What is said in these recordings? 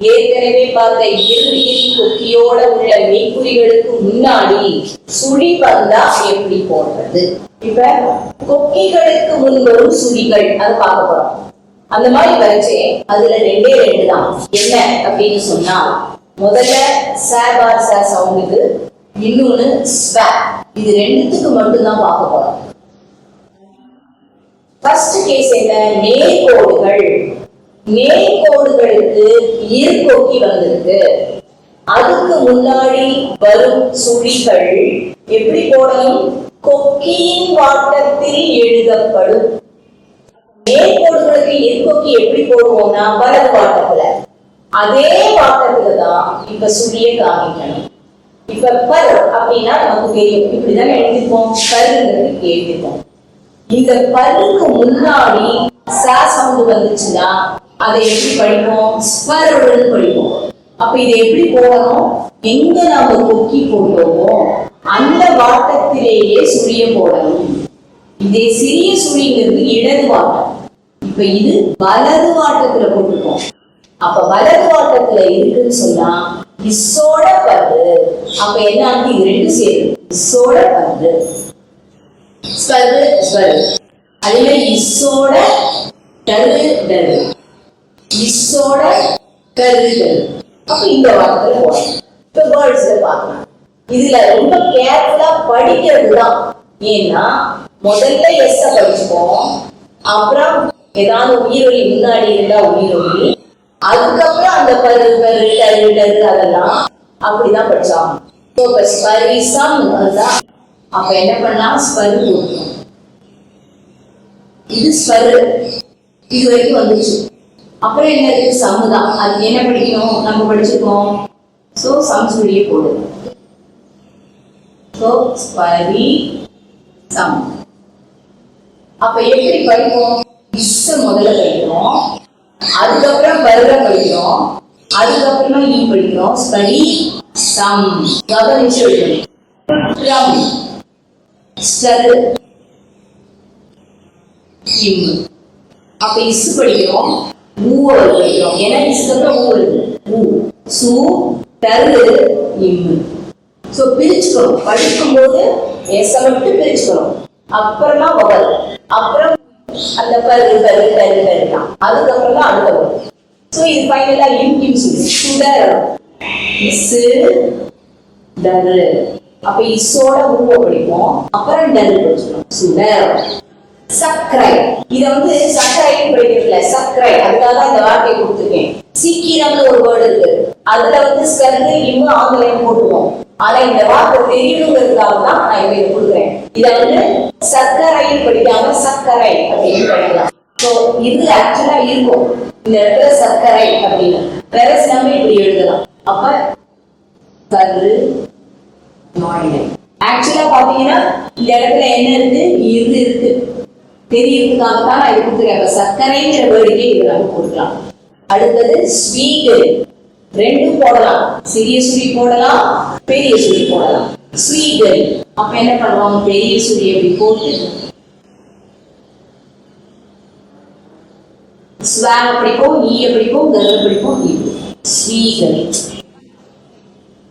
ஏற்கனவே பார்த்த இறுதியில் கொக்கியோட உள்ள மீன்குறிகளுக்கு முன்னாடி சுழி வந்தா எப்படி போடுறது? இப்ப கொக்கிகளுக்கு முன் வரும் சுழிகள் அது பார்க்க போறோம். அந்த மாதிரி வரைச்சே அதுல ரெண்டே ரெண்டு தான். என்ன அப்படின்னு சொன்னா முதல்ல சே பார் சே சவுண்டுக்கு இன்னொன்னு ஸ்வே. இது ரெண்டுத்துக்கு மட்டும்தான் பார்க்க போறோம். ஃபர்ஸ்ட் கேஸ் என்ன? நேர்கோடுகள் நேர்கோடுகளுக்கு ஈர்க்கொக்கி வந்திருக்கு. அதுக்கு முன்னாடி வரும் சுழிகள் எப்படி போடணும்? கொக்கியின் வாட்டத்தில் எழுதப்படும். நேர்கோடுகளுக்கு ஈர்க்கொக்கி எப்படி போடுவோம்னா வலது வாட்டத்துல. அதே வாட்டத்துல தான் இப்ப சுழியை காமிக்கணும். இப்ப பர் அப்படின்னா நமக்கு தெரியும். இப்படிதான் எழுதிப்போம் பருங்கிறது எழுதிப்போம் இந்த பருக்கு முன்னாடி ச சவுண்ட் வந்துச்சுன்னா அதை எப்படி படிப்போம்? ஸ்வருடன் படிப்போம். அப்ப இதை எப்படி போடணும்? எங்க நாம கொக்கி போட்டோமோ அந்த வாட்டத்திலேயே சுழிய போடணும். இதே சிறிய சுழிங்கிறது இடது வாட்டம். இப்ப இது வலது வாட்டத்துல போட்டிருக்கோம். அப்ப வலது வாட்டத்துல இருக்குன்னு சொன்னா இசோட பல்லு. அப்ப என்ன ஆகுது? இது ரெண்டு சேரும். இசோட பல்லு. ஸ்வரு ஸ்வரு அதே மாதிரி இஸ்ஸோட டரு டரு. இஸ்ஸோட கரு அப்ப இந்த வார்த்தையில போடணும் இப்ப வேர்ட்ஸ்ல பார்க்கலாம். இதுல ரொம்ப கேர்ஃபுல்லா படிக்கிறது தான் ஏன்னா முதல்ல எஸ் படிச்சுப்போம். அப்புறம் ஏதாவது உயிரொலி முன்னாடி இருந்தா உயிரொலி. அதுக்கப்புறம் அந்த பரு பரு டரு டரு அதெல்லாம் அப்படிதான் படிச்சாங்க. இப்ப ஸ்பரிசம் அதுதான் அப்ப என்ன பண்ணலாம்? ஸ்வரு இது ஸ்வரு இது வரைக்கும் வந்துச்சு அப்புறம் என்ன இருக்கு சம்மு தான் அது என்ன படிக்கணும்? நம்ம படிச்சிருக்கோம். சோ சம் சொல்லியே போடு. சோ ஸ்வரி சம் அப்ப எப்படி படிப்போம்? இஸ் முதல்ல படிக்கிறோம். அதுக்கப்புறம் வருட படிக்கிறோம். அதுக்கப்புறமா ஈ படிக்கிறோம். ஸ்டடி சம் கவனிச்சு எழுதணும். இம் அப்ப இஸ் படிக்கிறோம். ஊவோட வைக்கிறோம் ஏன்னா இஸ்க்கு அப்புறம் ஊ இருக்கு ஊ. சு தரு இம் சோ பிரிச்சுக்கணும். படிக்கும்போது எஸ் மட்டும் பிரிச்சுக்கணும். அப்புறமா வவல். அப்புறம் அந்த பரு பரு பரு பரு தான் அதுக்கப்புறம் தான் அடுத்த வரும் சோ இது ஃபைனலா இம் கிம் சுடர். இஸ் டரு அப்ப இசோட ஊவ படிப்போம். அப்புறம் டரு படிச்சுக்கணும். சுடர். சர்க்கரை இத வந்து சர்க்கரைன்னு படிக்கிறதுல சர்க்கரை அதுக்காக இந்த வார்த்தையை கொடுத்துருக்கேன். சீக்கிரம்னு ஒரு வேர்டு இருக்கு. அதுல வந்து ஆங்கிலம் ஆனா இந்த வார்த்தை தெரியணுங்கிறதுக்காக தான் நான் இதை கொடுக்குறேன். இத வந்து சர்க்கரைன்னு படிக்காம சர்க்கரை அப்படின்னு படிக்கலாம். ஸோ இது ஆக்சுவலா இருக்கும். இந்த இடத்துல சர்க்கரை அப்படின்னு. வேற நம்ம இப்படி எழுதலாம். அப்ப கரு ஆக்சுவலா பாத்தீங்கன்னா இந்த இடத்துல என்ன இருக்கு? இருக்கு. தெரியுதுதான் தான் நான் கொடுத்துருக்கேன் சர்க்கரைங்கிற வேர்டுக்கே இது நம்ம கொடுக்கலாம் அடுத்தது ஸ்வீட் ரெண்டும் போடலாம். சிறிய சுழி போடலாம் பெரிய சுழி போடலாம். ஸ்வீட் அப்ப என்ன பண்ணுவாங்க? பெரிய சுழி எப்படி போட்டு? ஸ்வாக பிடிக்கும் ஈய பிடிக்கும் கர்வ பிடிக்கும் ஈ. ஸ்வீகரி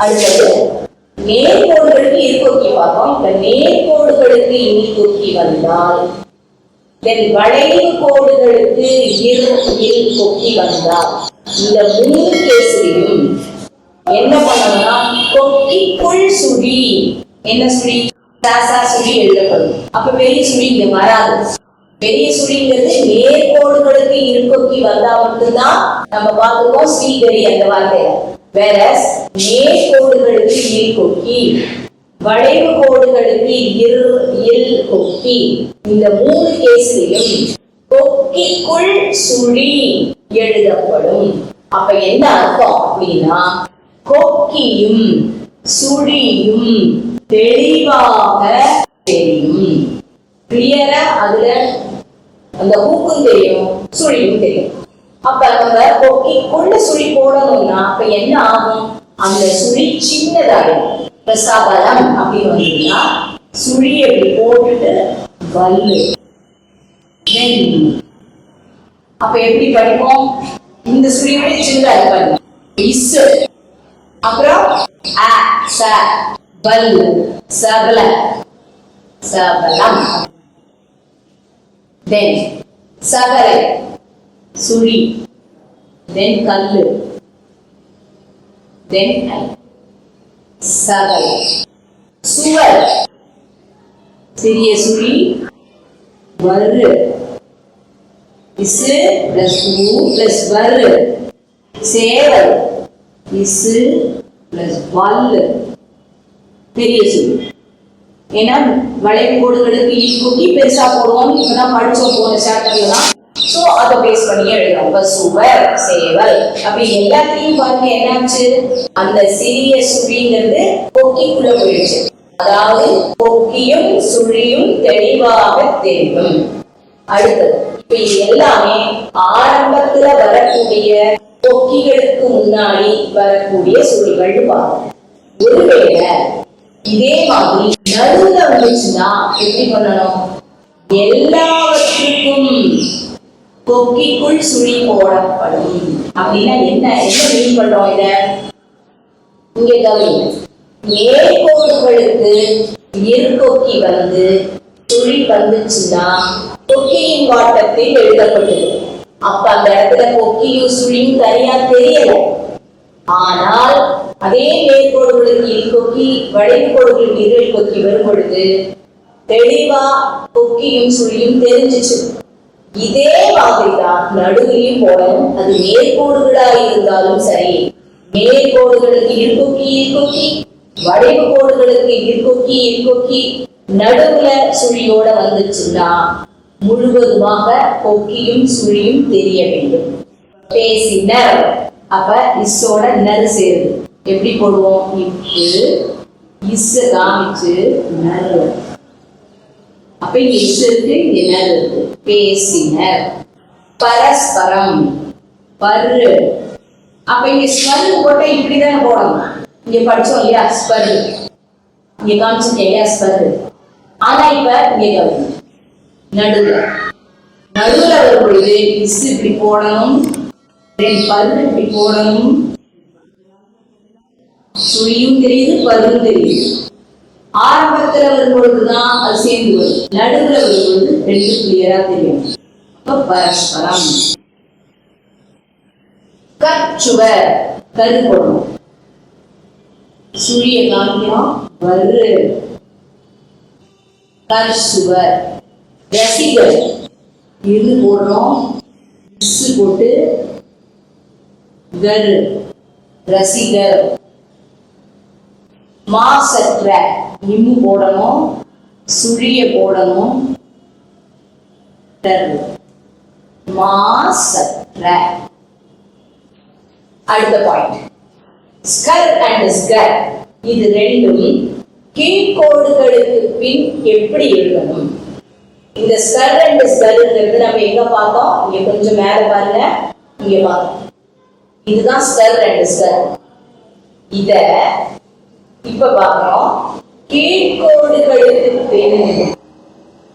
அடுத்தது நேர்கோடுகளுக்கு இருக்கோக்கி பார்த்தோம் இப்ப நேர்கோடுகளுக்கு ஈர்க்கொக்கி வந்தால் என் வளைவு கோடுகளுக்கு இரு கொக்கி வந்தார். இந்த மூணு கேஸ்லையும் என்ன பண்ணணும்னா கொக்கிக்குள் சுழி என்ன சுழி? சாசா சுழி எழுதப்படும். அப்ப பெரிய சுழி இங்க வராது. பெரிய சுழிங்கிறது நேர்கோடுகளுக்கு இருக்கொக்கி வந்தா மட்டும்தான் நம்ம பார்த்துக்கோம் ஸ்ரீகரி அந்த வார்த்தையில. வேற நேர்கோடுகளுக்கு இருக்கொக்கி வளைவு கோடுகளுக்கு இரு இல் கொக்கி. இந்த மூணு கேஸ்லையும் கொக்கிக்குள் சுழி எழுதப்படும். அப்ப என்ன அர்த்தம் அப்படின்னா கொக்கியும் சுழியும் தெளிவாக தெரியும். கிளியரா அதுல அந்த ஹூக்கும் தெரியும் சுழியும் தெரியும். அப்ப நம்ம கொக்கிக்குள்ள சுழி போடணும்னா அப்ப என்ன ஆகும்? அந்த சுழி சின்னதாயிடும். பிரசாபலம் அப்படின்னு வந்தீங்கன்னா சுழி அப்படி போட்டுட்டு வல்லு அப்ப எப்படி படிப்போம்? இந்த சுழியோட சின்னதா இருக்கு பாருங்க இஸ் அப்புறம் அ ச வல்லு சபல சபலம். தென் சகலை சுழி தென் கல்லு தென் ஐ. சகலை சுவர். சிறிய சுழி. வரு. இசு பிளஸ் ஊ பிளஸ் வரு. சேவல். இசு பிளஸ் வல்லு. பெரிய சுழி. ஏன்னா வளைவு கோடுகளுக்கு ஈக்குட்டி பெருசா போடுவோம். இப்பதான் படிச்சோம் போன சாப்டர்ல தான் சோ அதை பேஸ் பண்ணி எழுதுறோம். இப்ப சுவர் சேவல். அப்ப எல்லாத்தையும் பாருங்க என்னாச்சு? அந்த சிறிய சுழிங்கிறது கொக்கிக்குள்ள போயிடுச்சு. அதாவது கொக்கியும் சுழியும் தெளிவாக தெரியும். அடுத்தது இப்ப எல்லாமே ஆரம்பத்துல வரக்கூடிய கொக்கிகளுக்கு முன்னாடி வரக்கூடிய சுழிகள் பாருங்க ஒருவேளை இதே மாதிரி நடுவுல வந்துச்சுன்னா எப்படி பண்ணணும்? எல்லாவற்றுக்கும் கொக்கிக்குள் சுழி போடப்படும். அப்படின்னா என்ன? என்ன மீன் பண்றோம் இத? இங்க கவனிங்க எதிர்கொக்கி வந்து சுழி வந்துச்சுன்னா கொக்கியின் வாட்டத்தில் எழுதப்பட்டது அப்ப அந்த இடத்துல கொக்கியும் சுழியும் தனியா தெரியல ஆனால் அதே மேற்கோடுகளுக்கு இல்கொக்கி வளைவு கோடுகளுக்கு இருள் கொக்கி வரும் பொழுது தெளிவா கொக்கியும் சுழியும் தெரிஞ்சிச்சு. இதே மாதிரிதான் நடுவிலையும் போடணும் அது நேர்கோடுகளா இருந்தாலும் சரி நேர்கோடுகளுக்கு இல்கொக்கி இல்கொக்கி வளைவு கோடுகளுக்கு இல்கொக்கி இல்கொக்கி நடுவுல சுழியோட வந்துச்சுன்னா முழுவதுமாக கொக்கியும் சுழியும் தெரிய வேண்டும். பேசினர் அப்ப இஸ்ஸோட நறு சேருது. எப்படி போடுவோம்? இப்பு இஸ் காமிச்சு நறு அப்ப இங்க இஸ் இருக்கு இங்க இருக்கு. பேசினர். பரஸ்பரம். பரு. அப்ப இங்க ஸ்பரு போட்டா இப்படிதானே போடணும். இங்க படிச்சோம் இல்லையா? ஸ்பரு இங்க காமிச்சிருக்கேன் இல்லையா? ஸ்பரு ஆனா இப்ப இங்க கவனிங்க நடுவுல. நடுவுல வரும் பொழுது இஸ் இப்படி போடணும். பரு இப்படி போடணும். சுழியும் தெரியுது பருவும் தெரியுது. ஆரம்பத்துல வரும்பொழுதுதான் அது சேர்ந்து வரும். நடுவில் வரும்பொழுது ரெண்டு கிளியரா தெரியும். அப்ப பரஸ்பரம். கச்சுவர் கரு போடணும் சுழிய காமியம் வரு. கற்சுவர் ரசிகர். இது போடுறோம். இஸ் போட்டு. கரு. ரசிகர். மாசற்ற. இம்மு போடணும் சுழிய போடணும். மாசற்ற. அடுத்த பாயிண்ட் ஸ்கர் அண்ட் ஸ்கர். இது ரெண்டும் கீழ்கோடுகளுக்கு பின் எப்படி எழுதணும்? இந்த ஸ்கர் அண்ட் ஸ்கருங்கிறது நம்ம எங்க பார்த்தோம்? இங்க கொஞ்சம் மேல பாருங்க. இங்க பார்த்தோம் இதுதான் ஸ்கர் அண்ட் ஸ்கர். இத இப்ப பாக்குறோம் கீழ்கோடுகளுக்கு பின்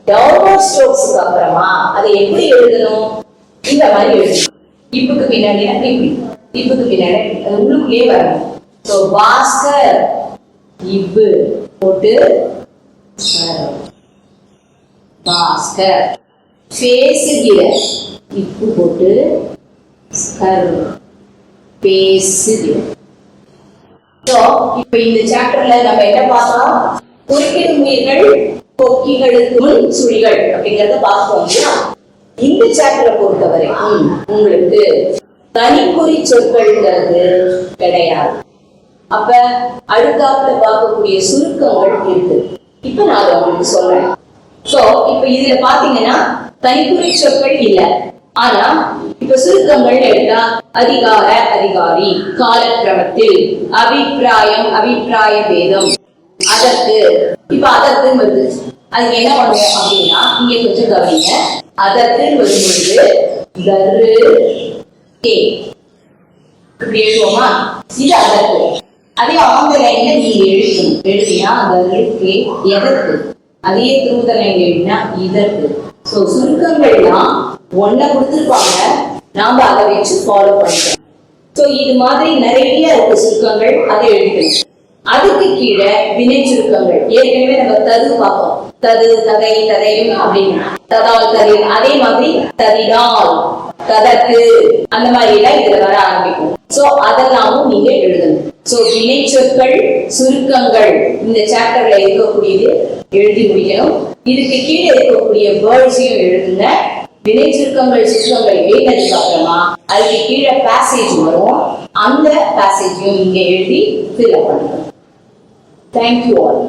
டவுன்வர்ட் ஸ்ட்ரோக்ஸ்க்கு அப்புறமா அதை எப்படி எழுதணும்? இந்த மாதிரி எழுதணும். இப்புக்கு பின்னாடி இப்படி. இப்புக்கு பின்னாடி இப்படி. அது உள்ளுக்குள்ளேயே வரணும். ஸோ பாஸ்கர் இப்பு போட்டு வரணும். பாஸ்கர் பேசுகிற இப்பு போட்டு ஸ்கர் பேசுகிற ஸோ இப்போ இந்த சாப்டர்ல நம்ம என்ன பார்த்தோம் குறுக்கிடும் உயிர்கள் கொக்கிகளுக்கு முன் சுழிகள் அப்படிங்கறத பார்த்தோம் இந்த சாப்டரை பொறுத்த வரைக்கும் உங்களுக்கு தனிக்குறி சொற்கள்ங்கிறது கிடையாது. அப்ப அடுத்தாப்புல பார்க்கக்கூடிய சுருக்கங்கள் இருக்கு. இப்ப நான் அதை உங்களுக்கு சொல்றேன். சோ இப்ப இதுல பாத்தீங்கன்னா தனிக்குறி சொற்கள் இல்ல. ஆனா இப்ப சுருக்கங்கள் எடுத்தா அதிகார அதிகாரி காலக்கிரமத்தில் அபிப்பிராயம் அபிப்பிராய பேதம். அதற்கு இப்ப அதற்கு வருது அதுக்கு என்ன பண்ணுவோம் அப்படின்னா இங்க கொஞ்சம் கவனிங்க. அதற்கு வரும்பொழுது கரு கே. இப்படி எழுதுவோமா? இது அதற்கு. அதே ஆங்கில என்ன நீங்க எழுதணும் எழுதினா தரு கே எதற்கு? அதே திருத்த எழுதினா இதற்கு. சோ சுருக்கங்கள்லாம் ஒன்ன கொடுத்துருப்பாங்க. நாம அதை வச்சு ஃபாலோ பண்ணிக்கலாம். ஸோ இது மாதிரி நிறைய இருக்கு சுருக்கங்கள். அதை எழுதிக்கணும் அதுக்கு கீழே வினை சுருக்கங்கள். ஏற்கனவே நம்ம தது பார்ப்போம் தது ததை ததையும் அப்படின்னு. ததால் ததை அதே மாதிரி ததினால் கதத்து அந்த மாதிரி எல்லாம் இதுல வர ஆரம்பிக்கும். சோ அதெல்லாமும் நீங்க எழுதணும். சோ வினை சொற்கள் சுருக்கங்கள் இந்த சாப்டர்ல இருக்கக்கூடியது எழுதி முடிக்கணும். இதுக்கு கீழே இருக்கக்கூடிய வேர்ட்ஸையும் எழுதுங்க. வினை சுருக்கங்கள் சுருக்கங்கள் எழுதினதுக்கு அப்புறமா அதுக்கு கீழே பேசேஜ் வரும். அந்த பேசேஜையும் நீங்க எழுதி ஃபில் பண்ணுங்க. Thank you all